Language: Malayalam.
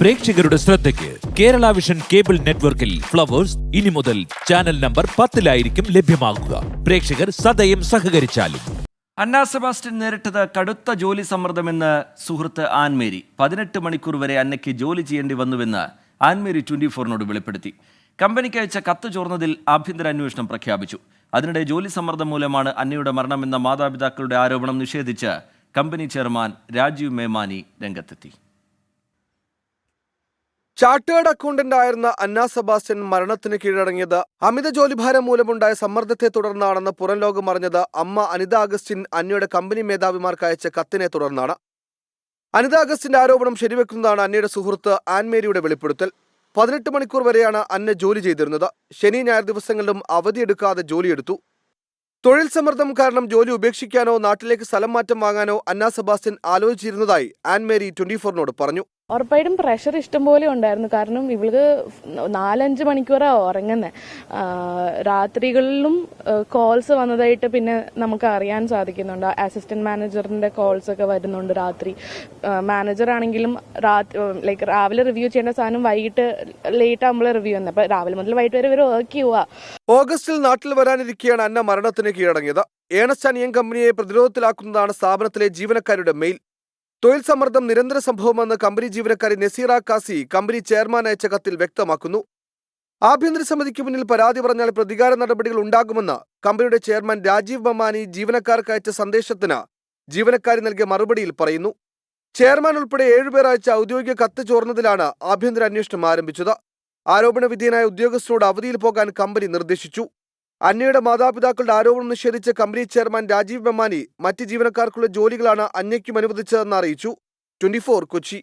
പ്രേക്ഷകരുടെ ശ്രദ്ധയ്ക്ക് കേരള വിഷൻ കേബിൾ നെറ്റ്വർക്കിൽ ഫ്ലവേഴ്സ് ഇനി മുതൽ ചാനൽ നമ്പർ പത്തിലായിരിക്കും ലഭ്യമാകുക. പ്രേക്ഷകർ സദയം സഹകരിച്ചാലും. അന്ന സെബാസ്റ്റ്യൻ നേരിട്ടത് കടുത്ത ജോലി സമ്മർദ്ദമെന്ന് സുഹൃത്ത് ആൻമേരി. പതിനെട്ട് മണിക്കൂർ വരെ അന്നയ്ക്ക് ജോലി ചെയ്യേണ്ടി വന്നുവെന്ന് ആൻമേരി ട്വന്റി ഫോറിനോട് വെളിപ്പെടുത്തി. കമ്പനിക്ക് അയച്ച കത്ത് ചോർന്നതിൽ ആഭ്യന്തര അന്വേഷണം പ്രഖ്യാപിച്ചു. അതിനിടെ ജോലി സമ്മർദ്ദം മൂലമാണ് അന്നയുടെ മരണമെന്ന മാതാപിതാക്കളുടെ ആരോപണം നിഷേധിച്ച് കമ്പനി ചെയർമാൻ രാജീവ് മേമാനി രംഗത്തെത്തി. ചാർട്ടേഡ് അക്കൗണ്ടന്റ് ആയിരുന്ന അന്ന സെബാസ്റ്റ്യൻ മരണത്തിന് കീഴടങ്ങിയത് അമിത ജോലിഭാരം മൂലമുണ്ടായ സമ്മർദ്ദത്തെ തുടർന്നാണെന്ന് പുറം ലോകം അറിഞ്ഞത് അമ്മ അനിത അഗസ്റ്റിൻ അന്നയുടെ കമ്പനി മേധാവിമാർക്ക് അയച്ച കത്തിനെ തുടർന്നാണ്. അനിത അഗസ്റ്റിന്റെ ആരോപണം ശരിവെക്കുന്നതാണ് അന്നയുടെ സുഹൃത്ത് ആൻമേരിയുടെ വെളിപ്പെടുത്തൽ. പതിനെട്ട് മണിക്കൂർ വരെയാണ് അന്ന ജോലി ചെയ്തിരുന്നത്. ശനി ഞായർ ദിവസങ്ങളിലും അവധിയെടുക്കാതെ ജോലിയെടുത്തു. തൊഴിൽ സമ്മർദ്ദം കാരണം ജോലി ഉപേക്ഷിക്കാനോ നാട്ടിലേക്ക് സ്ഥലം മാറ്റം വാങ്ങാനോ അന്നാ സെബാസ്റ്റ്യൻ ആലോചിച്ചിരുന്നതായി ആൻമേരി ട്വന്റി ഫോറിനോട് പറഞ്ഞു. ഉറപ്പായിട്ടും പ്രഷർ ഇഷ്ടംപോലെ ഉണ്ടായിരുന്നു. കാരണം ഇവൾക്ക് നാലഞ്ച് മണിക്കൂറാണ് ഉറങ്ങുന്നത് രാത്രികളിലും കോൾസ് വന്നതായിട്ട് പിന്നെ നമുക്ക് അറിയാൻ സാധിക്കുന്നുണ്ട്. അസിസ്റ്റന്റ് മാനേജറിന്റെ കോൾസ് ഒക്കെ വരുന്നുണ്ട് രാത്രി. മാനേജർ ആണെങ്കിലും ലൈക്ക് രാവിലെ റിവ്യൂ ചെയ്യേണ്ട സാധനം വൈകിട്ട് ലേറ്റ് ആകുമ്പോൾ റിവ്യൂ വന്നത് അപ്പൊ രാവിലെ മുതൽ വൈകിട്ട് വരെ വർക്ക് ചെയ്യുക ഓഗസ്റ്റിൽ നാട്ടിൽ വരാനിരിക്കുകയാണ് അന്ന മരണത്തിന് കീഴടങ്ങിയത്. ഏണസ്റ്റ് കമ്പനിയെ പ്രതിരോധത്തിലാക്കുന്നതാണ് സ്ഥാപനത്തിലെ ജീവനക്കാരുടെ മെയിൽ തൊഴിൽ സമ്മർദ്ദം നിരന്തര സംഭവമെന്ന് കമ്പനി ജീവനക്കാരി നസീറ കാസി കമ്പനി ചെയർമാൻ അയച്ച കത്തിൽ വ്യക്തമാക്കുന്നു. ആഭ്യന്തര സമിതിക്ക് മുന്നിൽ പരാതി പറഞ്ഞാൽ പ്രതികാര നടപടികൾ ഉണ്ടാകുമെന്ന് കമ്പനിയുടെ ചെയർമാൻ രാജീവ് ബമാനി ജീവനക്കാർക്ക് അയച്ച സന്ദേശത്തിന് ജീവനക്കാരി നൽകിയ മറുപടിയിൽ പറയുന്നു. ചെയർമാൻ ഉൾപ്പെടെ ഏഴുപേർ അയച്ച ഔദ്യോഗിക കത്ത് ചോർന്നതിലാണ് ആഭ്യന്തര അന്വേഷണം ആരംഭിച്ചത്. ആരോപണ വിധേയനായ ഉദ്യോഗസ്ഥരോട് അവധിയിൽ പോകാൻ കമ്പനി നിർദ്ദേശിച്ചു. അന്നയുടെ മാതാപിതാക്കളുടെ ആരോപണം നിഷേധിച്ച കമ്പനി ചെയർമാൻ രാജീവ് മെമാനി മറ്റ് ജീവനക്കാർക്കുള്ള ജോലികളാണ് അന്നയ്ക്കും അനുവദിച്ചതെന്ന് അറിയിച്ചു. ട്വന്റി കൊച്ചി.